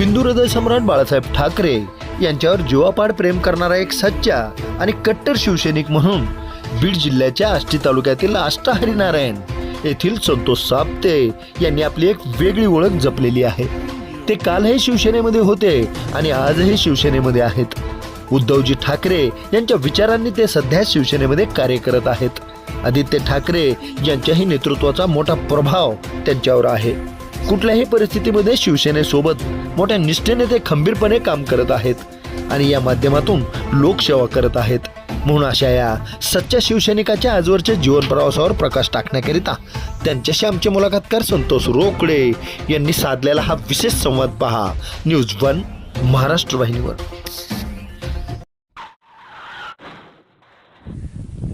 हिंदू हृदय सम्राट बाळासाहेब ठाकरे यांच्यावर जीवापाड प्रेम करणारा एक सच्चा आणि कट्टर शिवसैनिक म्हणून बीड जिल्ह्याच्या आष्टी तालुक्यातील आष्टा हरिनारायण येथील संतोष साप्ते यांनी आपली एक वेगळी ओळख जपलेली आहे. ते कालही शिवसेनेमध्ये होते आणि आजही शिवसेनेमध्ये आहेत. उद्धवजी ठाकरे यांच्या विचारांनी ते सध्या शिवसेनेमध्ये कार्य करत आहेत. आदित्य ठाकरे यांच्याही नेतृत्वाचा मोठा प्रभाव त्यांच्यावर आहे. कुठल्याही परिस्थितीमध्ये शिवसेनेसोबत मोठ्या निष्ठेने ते खंबीरपणे काम करत आहेत आणि या माध्यमातून लोकसेवा करत आहेत. म्हणून अशा या सच्च्या शिवसैनिकाच्या आजवरच्या जीवन प्रवासावर प्रकाश टाकण्याकरिता त्यांच्याशी आमचे मुलाखतकार संतोष रोकडे यांनी साधलेला हा विशेष संवाद पहा. न्यूज वन महाराष्ट्र वाहिनीवर.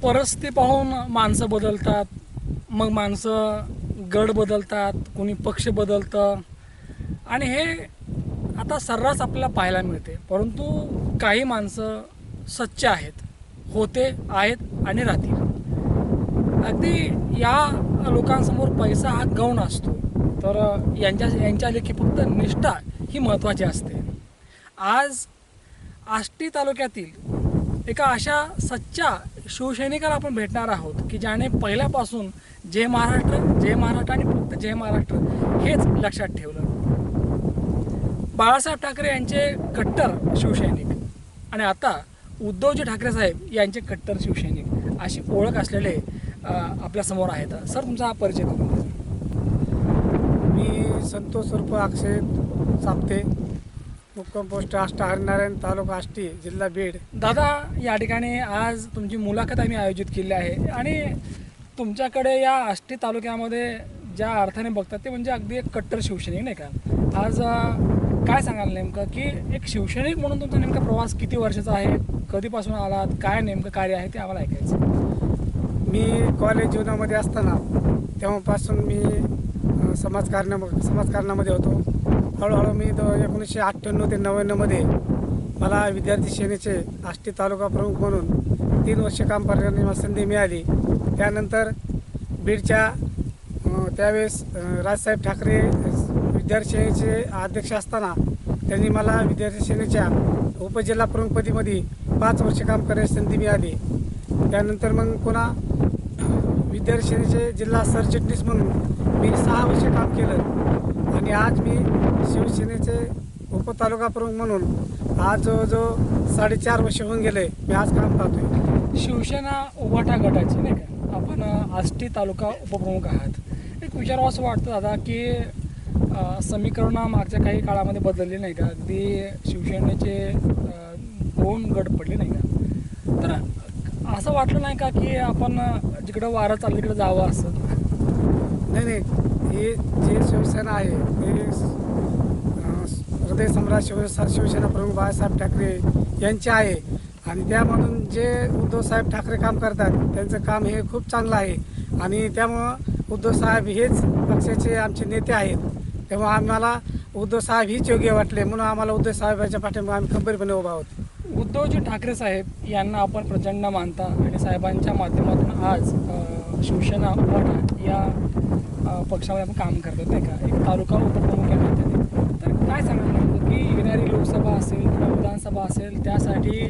परिस्थिती पाहून माणसं बदलतात. मग माणसं गड बदलतात कोणी पक्ष बदलतं. आणि हे आता सर्रास आपल्याला पाहायला मिळते. परंतु काही माणसं सच्च आहेत होते आहेत आणि राहतील. अगदी या लोकांसमोर पैसा हा गौण असतो. तर यांच्या यांच्या लेखी फक्त निष्ठा ही महत्त्वाची असते. आज आष्टी तालुक्यातील एका अशा सच्च्या शिवसैनिकाला आपण भेटणार आहोत की ज्याने पहिल्यापासून जय महाराष्ट्र जय महाराष्ट्र आणि फक्त जय महाराष्ट्र हेच लक्षात ठेवलं. बाळासाहेब ठाकरे यांचे कट्टर शिवसैनिक आणि आता उद्धवजी ठाकरे साहेब यांचे कट्टर शिवसैनिक अशी ओळख असलेले आपल्यासमोर आहेत. सर तुमचा परिचय करून द्या. मी संतोष उर्फ अक्षय साप्ते मुक्काम पोस्ट आष्टा हरिनारायण तालुका आष्टी जिल्हा बीड. दादा या ठिकाणी आज तुमची मुलाखत आम्ही आयोजित केली आहे आणि तुमच्याकडे या आष्टी तालुक्यामध्ये ज्या अर्थाने बघतात ते म्हणजे अगदी एक कट्टर शिवसैनिक नाही का? आज काय सांगाल नेमकं की एक शिवसैनिक म्हणून तुमचा नेमका प्रवास किती वर्षाचा आहे? कधीपासून आलात? काय नेमकं कार्य आहे ते आम्हाला ऐकायचं मी कॉलेज जीवनामध्ये असताना तेव्हापासून मी अ, समाजकारण समाजकारणामध्ये होतो. हळूहळू मी दो एकोणीसशे अठ्ठ्याण्णव ते नव्याण्णवमध्ये मला विद्यार्थी सेनेचे आष्टी तालुका प्रमुख म्हणून तीन वर्ष काम करण्याची मला संधी मिळाली. त्यानंतर बीडच्या त्यावेळेस राजसाहेब ठाकरे विद्यार्थी सेनेचे अध्यक्ष असताना त्यांनी मला विद्यार्थी सेनेच्या उपजिल्हा प्रमुखपदीमध्ये पाच वर्ष काम करण्याची संधी मिळाली. त्यानंतर मग पुन्हा विद्यार्थी सेनेचे जिल्हा सरचिटणीस म्हणून मी सहा वर्ष काम केलं. आणि आज मी शिवसेनेचे उपतालुका प्रमुख म्हणून आज जवळजवळ साडेचार वर्ष होऊन गेले. मी आज काम पाहतोय. शिवसेना उभाटा गटाची नाही का? आपण आष्टी तालुका उपप्रमुख आहात. एक विचारावं असं वाटतं दादा की समीकरणं मागच्या काही काळामध्ये बदलली नाही का? अगदी शिवसेनेचे दोन गट पडले नाही का? तर असं वाटलं नाही का की आपण जिकडं वारं चाललं तिकडं जावं असं? नाही नाही. हे जे शिवसेना आहे ते हृदय सम्राट शिव शिवसेना प्रमुख बाळासाहेब ठाकरे यांचे आहे. आणि त्यामधून जे उद्धवसाहेब ठाकरे काम करतात त्यांचं काम हे खूप चांगलं आहे. आणि त्यामुळं उद्धवसाहेब हेच पक्षाचे आमचे नेते आहेत. तेव्हा आम्हाला उद्धवसाहेब हीच योग्य वाटले म्हणून आम्हाला उद्धवसाहेबांच्या पाठिंबा आम्ही खंबीरपणे उभा आहोत. उद्धवजी ठाकरे साहेब यांना आपण प्रचंड मानता आणि साहेबांच्या माध्यमातून आज शिवसेना उभाटा या पक्षामध्ये आपण काम करतो नाही का? एक तालुका उपप्रमुख या तर काय नेमकं की येणारी लोकसभा असेल किंवा विधानसभा असेल त्यासाठी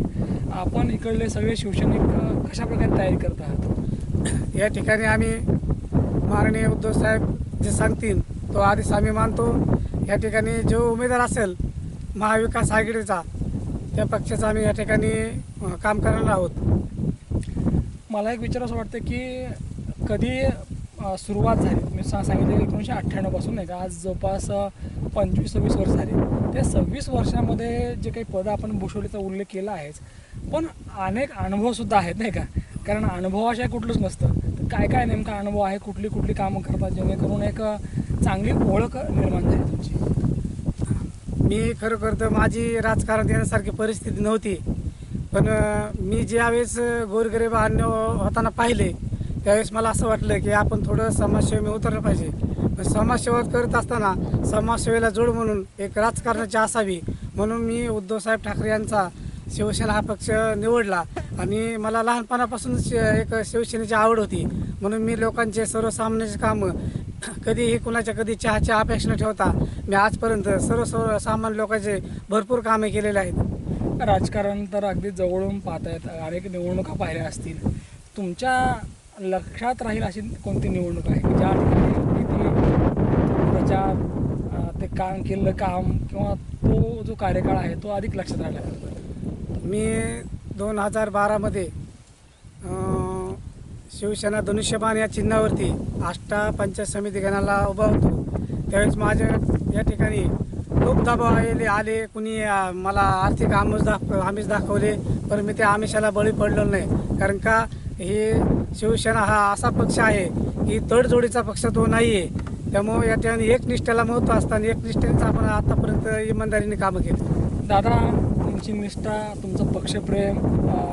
आपण इकडले सगळे शिवसैनिक अ, कशा प्रकारे तयारी करत आहात? या ठिकाणी आम्ही माननीय उद्धव साहेब जे सांगतील तो आधीच आम्ही मानतो. या ठिकाणी जो उमेदवार असेल महाविकास आघाडीचा त्या पक्षाचं आम्ही या ठिकाणी काम करणार आहोत. मला एक विचार असं वाटतं की कधी सुरुवात झाली. तुम्ही सा सांगितलं एकोणीसशे अठ्ठ्याण्णवपासून नाही का आज जवळपास पंचवीस सव्वीस वर्ष झाले. त्या सव्वीस वर्षामध्ये जे काही पदं आपण भूषवलीचा उल्लेख केला आहेच पण अनेक अनुभवसुद्धा आहेत नाही का? कारण अनुभवाशिवाय कुठलंच नसतं. तर काय काय नेमका अनुभव आहे? कुठली कुठली कामं करतात? जेणेकरून एक चांगली ओळख निर्माण झाली तुमची. मी खरोखर तर माझी राजकारण येण्यासारखी परिस्थिती नव्हती. पण मी ज्यावेळेस गोरगरीब अन्य होताना पाहिले त्यावेळेस मला असं वाटलं की आपण थोडं समाजसेवेमध्ये उतरलं पाहिजे. पण समाजसेवा करत असताना समाजसेवेला जोड म्हणून एक राजकारणाची असावी म्हणून मी उद्धवसाहेब ठाकरे यांचा शिवसेना हा पक्ष निवडला. आणि मला लहानपणापासून एक शिवसेनेची आवड होती. म्हणून मी लोकांचे सर्वसामान्याचे कामं कधीही कुणाच्या कधी चहाच्या अपेक्षा न ठेवता मी आजपर्यंत सर्व सर्व सामान्य लोकांचे भरपूर कामे केलेले आहेत. राजकारण तर अगदी जवळून पाहतायत अनेक निवडणुका पाहिल्या असतील. तुमच्या लक्षात राहील अशी कोणती निवडणूक आहे? की ज्या ठिकाणी किती प्रचार ते काम केलेलं काम किंवा तो जो कार्यकाळ आहे तो अधिक लक्षात राहिला मी दोन हजार बारामध्ये शिवसेना धनुष्यबाण या चिन्हावरती आष्टा पंचायत समिती गणाला उभा होतो. त्यावेळेस माझ्या या ठिकाणी खूप दबाव आले आले. कुणी मला आर्थिक आमिष दाख आमिष दाखवले पण मी त्या आमिषाला बळी पडलो नाही. कारण का? हे शिवसेना हा असा पक्ष आहे की तडजोडीचा पक्ष तो नाही आहे त्यामुळे या ठिकाणी एकनिष्ठेला महत्त्व असताना एकनिष्ठेचं आपण आतापर्यंत इमानदारीने कामं केली. दादा तुमची निष्ठा तुमचं पक्षप्रेम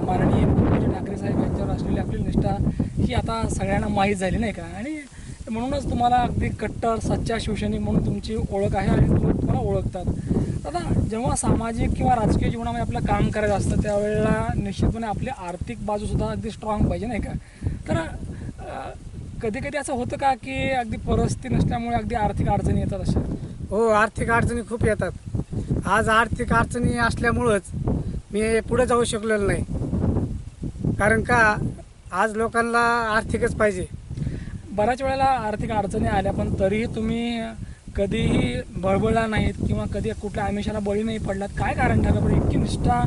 माननीय मुख्यमंत्री ठाकरे साहेब यांच्यावर असलेली आपली निष्ठा ही आता सगळ्यांना माहीत झाली नाही का? आणि म्हणूनच तुम्हाला अगदी कट्टर सच्चा शिवसैनिक म्हणून तुमची ओळख आहे आणि तुम्हाला ओळखतात. दादा जेव्हा सामाजिक किंवा राजकीय जीवनामध्ये आपलं काम करायचं असतं त्यावेळेला निश्चितपणे आपली आर्थिक बाजूसुद्धा अगदी स्ट्रॉंग पाहिजे नाही का? तर कधी कधी असं होतं का की अगदी परिस्थिती नसल्यामुळे अगदी आर्थिक अडचणी येतात अशा? हो आर्थिक अडचणी खूप येतात. आज आर्थिक अडचणी असल्यामुळंच मी पुढे जाऊ शकलेलो नाही. कारण का आज लोकांना आर्थिकच पाहिजे. बऱ्याच वेळेला आर्थिक अडचणी आल्या पण तरीही तुम्ही कधीही बळबळला नाहीत किंवा कधी कुठल्या आमिषाला बळी नाही पडलात काय कारण ठरलं पण इतकी निष्ठा.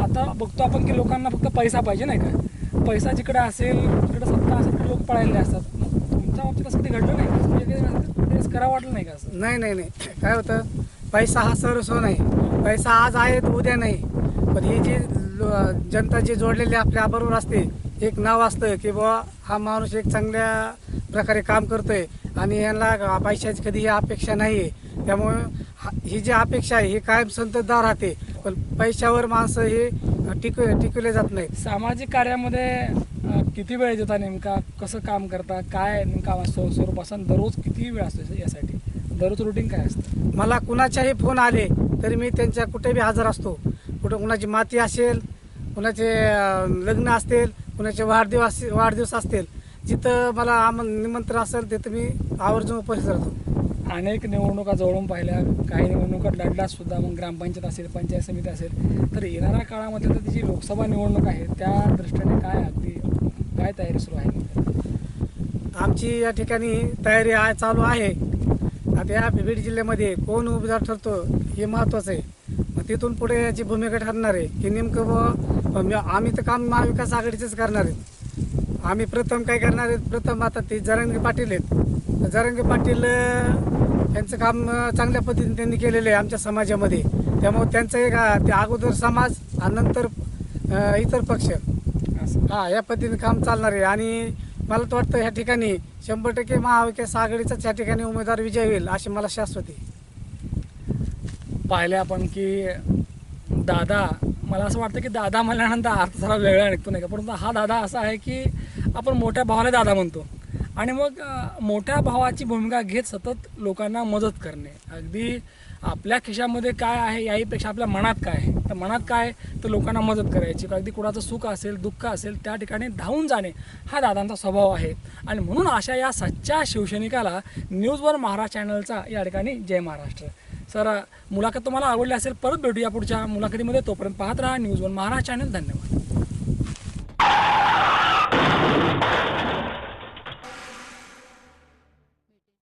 आता बघतो आपण की लोकांना फक्त पैसा पाहिजे नाही का? पैसा जिकडे असेल तिकडे सत्ता असेल तिकडे लोक पळायले असतात. मग तुमच्या बाबतीत असं कधी घडलं नाही म्हणजे तेच करावं वाटलं नाही का असं? नाही नाही नाही. काय होतं? पैसा हा सर्वस्व नाही पैसा आज आहे तर उद्या नाही. पण ही जी जनता जी जोडलेली आपल्या बरोबर असते एक नाव असतं की बुवा हा माणूस एक चांगल्या प्रकारे काम करतोय. आणि यांना पैशाची कधी ही अपेक्षा नाही आहे त्यामुळं हा- ही जी अपेक्षा आहे ही कायम संततदार राहते. पण पैशावर माणसं हे टिक टिकवले जात नाहीत. सामाजिक कार्यामध्ये किती वेळ देता नेमका? कसं काम करता काय नेमका स्व- स्वरूप असं दररोज किती वेळ असतो यासाठी? दररोज रुटीन काय असतं? मला कुणाच्याही फोन आले तरी मी त्यांच्या कुठेही हजर असतो. कुठं कुणाची माती असेल कुणाचे लग्न असतील कुणाचे वाढदिवस वाढदिवस असतील जिथं मला आम निमंत्रण असेल तिथं मी आवर्जून उपस्थित राहतो. अनेक निवडणुका जवळून पाहिल्या. काही निवडणुका लढल्या सुद्धा मग ग्रामपंचायत असेल पंचायत समिती असेल. तर येणाऱ्या काळामध्ये तर जी लोकसभा निवडणूक आहे त्या दृष्टीने काय अगदी काय तयारी सुरू आहे? आमची या ठिकाणी तयारी आहे चालू आहे. आता या बीड जिल्ह्यामध्ये कोण उमेदवार ठरतो हे महत्त्वाचं आहे. मग तिथून पुढे याची भूमिका ठरणार आहे की नेमकं आम्ही तर काम महाविकास आघाडीचंच करणार आहेत आम्ही प्रथम काय करणार आहेत? प्रथम आता ते जरंगे पाटील आहेत. जरंगे पाटील यांचं काम चांगल्या पद्धतीने त्यांनी केलेलं आहे आमच्या समाजामध्ये. त्यामुळे त्यांचं एक ते अगोदर समाज आणि नंतर इतर पक्ष. हा या पद्धतीने काम चालणार आहे. आणि मला तर वाटतं ह्या ठिकाणी शंभर टक्के महाविकास आघाडीचाच या ठिकाणी उमेदवार विजय होईल अशी मला शाश्वती. आहे. पाहिले आपण की दादा मला असं वाटतं की दादा म्हणल्यानंतर अर्थ जरा वेगळा निघतो नाही का? परंतु हा दादा असा आहे की आपण मोठ्या भावाला दादा म्हणतो. आणि मग मोठ्या भावाची भूमिका घेत सतत लोकांना मदत करणे. अगदी आपल्या खिशामध्ये काय आहे याहीपेक्षा आपल्या मनात काय आहे? तर मनात काय तर लोकांना मदत करायची. अगदी कुणाचं सुख असेल दुःख असेल त्या ठिकाणी धावून जाणे हा दादांचा स्वभाव आहे. आणि म्हणून अशा या सच्च्या शिवसैनिकाला न्यूज वन महाराष्ट्र चॅनलचा या ठिकाणी जय महाराष्ट्र. सर मुलाखत तुम्हाला आवडली असेल परत भेटूया पुढच्या मुलाखतीमध्ये. तोपर्यंत पाहत राहा न्यूज वन महाराष्ट्र चॅनल. धन्यवाद.